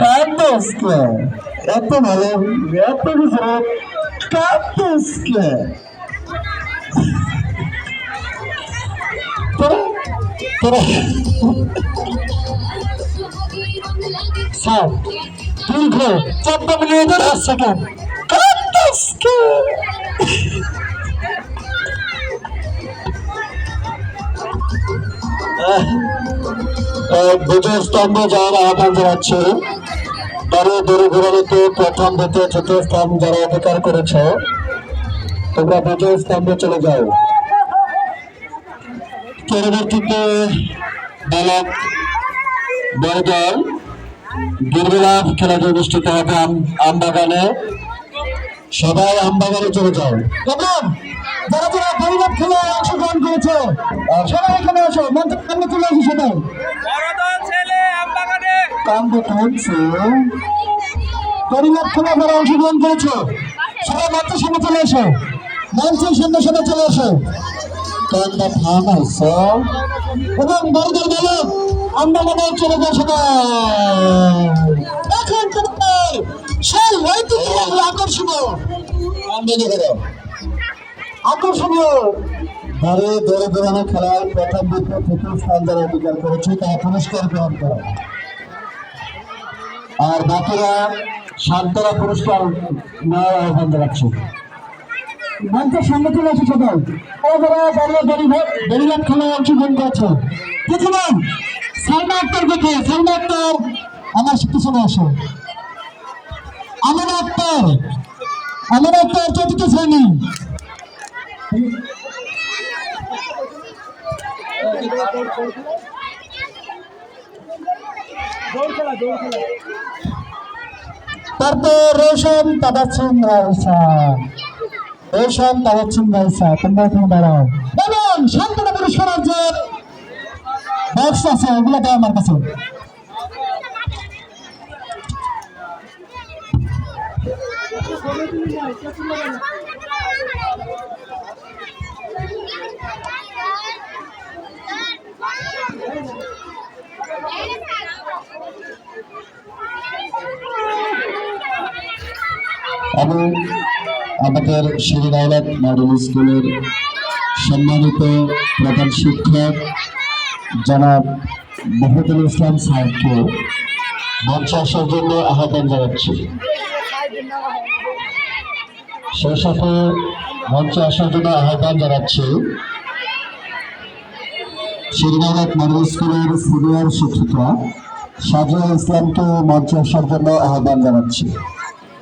কান্দোসকে এত ভালো এত কিছু কান্দোসকে তোরা তোরা স্যার দীর্ঘ চোদ্দ মিনিট দশ সেকেন্ড কান্দোসকে বিজয় স্তম্ভ যারা আহ্বান তারা প্রথম দ্বিতীয় যারা অধিকার করেছে, তোমরা বিজয় স্তম্ভে চলে যাও। পরবর্তীতে বালক, বড়দল অনুষ্ঠিত হবে আম- আমবাগানে। সবাই আমবাগানে চলে যাও। খেলায় অংশগ্রহণ করেছে পরিমাপ অংশগ্রহণ করেছে। সবাই মঞ্চের সামনে চলে এসো। মঞ্চের সামনে সবাই চলে এসো। কান্দ এবং বড়দের বলো আমরা মনে চলে যাও সবাই। এখন তোমার সেই ঐতিহ্য আকর্ষণীয়। আকর্ষণীয়। ধরে ধরে ধরানো খেলায় প্রথম দ্বিতীয় তৃতীয় স্থান যারা অধিকার করেছে, তারা পুরস্কার গ্রহণ করে। আর বাকিরা সাতটা পুরস্কার নেওয়ার আহ্বান জানাচ্ছে। মঞ্চের সামনে চলে সবাই। ও দাঁড়িয়ে দাঁড়িয়ে বেরিলাম খেলায় অংশগ্রহণ করেছে দেখুন সালমা আক্তার দেখে, সালমা আক্তার, আমার পিছনে আসো। আমার আক্তার আমার আক্তার চতুর্থ শ্রেণি। তারপর রোশন তাবাচ্ছুম রাইসা রোশন তাবাচ্ছুম রাইসা তোমরা এখানে দাঁড়াও। বলুন শান্তনা পুরস্কার যে বক্স আছে, ওগুলো দাও আমার কাছে। আমি আমাদের শিরিনাওয়ালাদ মডেল স্কুলের সম্মানিত প্রধান শিক্ষক জনাব মহিদুল ইসলাম স্যারকে মঞ্চে আসার জন্য আহ্বান জানাচ্ছি। সেই সাথে মঞ্চে আসার জন্য আহ্বান জানাচ্ছি শিরিনাওয়ালাদ মডেল স্কুলের সিনিয়র শিক্ষিকা সাজিয়া ইসলামকে মঞ্চে আসার জন্য আহ্বান জানাচ্ছি।